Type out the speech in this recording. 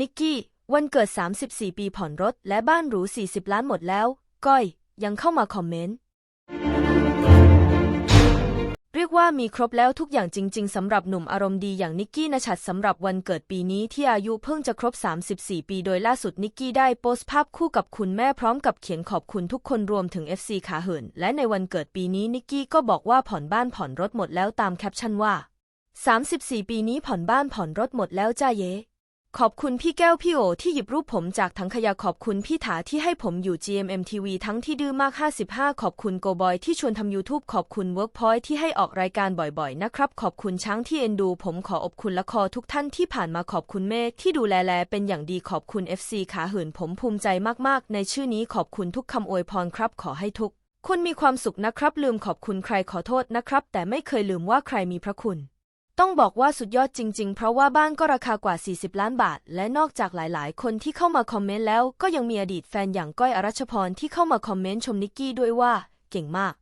นิกกี้ วันเกิด 34 ปีผ่อนรถ และบ้านหรู 40 ล้านหมดแล้ว ก้อย ยังเข้ามาคอมเมนต์ เรียกว่ามีครบแล้วทุกอย่างจริง ๆสำหรับหนุ่มอารมณ์ดีอย่างนิกกี้นชัดสำหรับวันเกิดปีนี้ที่อายุเพิ่งจะครบ 34 ปีโดยล่าสุดนิกกี้ได้โพสต์ภาพคู่กับคุณแม่พร้อมกับเขียนขอบคุณทุกคนรวมถึง FC ขาเหิน และในวันเกิดปีนี้นิกกี้ก็บอกว่าผ่อนบ้านผ่อนรถหมดแล้วตามแคปชั่นว่า 34 ปีนี้ผ่อนบ้านผ่อนรถหมดแล้วจ้าเย ขอบคุณพี่แก้วพี่โอที่หยิบรูปผมจากถังขยะขอบคุณพี่ถาที่ให้ผมอยู่ GMMTV ทั้งที่ดื้อมาก 55 ขอบคุณโกบอยที่ชวนทำ YouTube ขอบคุณ Workpoint ที่ให้ออกรายการบ่อยๆ นะครับ ขอบคุณช้างที่เอ็นดู ผมขออบคุณละครทุกท่านที่ผ่านมาขอบคุณเมฆที่ดูแลแลเป็นอย่างดีขอบคุณ FC ขาเหินผมภูมิใจมากๆ ในชื่อนี้ขอบคุณทุกคำอวยพรครับ ขอให้ทุก คุณมีความสุขนะครับ ลืมขอบคุณใครขอโทษนะครับ แต่ไม่เคยลืมว่าใครมีพระคุณ ต้องบอกว่าสุดยอดจริง ๆ เพราะว่าบ้านก็ราคากว่า 40 ล้านบาท และนอกจากหลายๆ คนที่เข้ามาคอมเมนต์แล้ว ก็ยังมีอดีตแฟนอย่างก้อยอรัชพรที่เข้ามาคอมเมนต์ชมนิกกี้ด้วยว่า เก่งมาก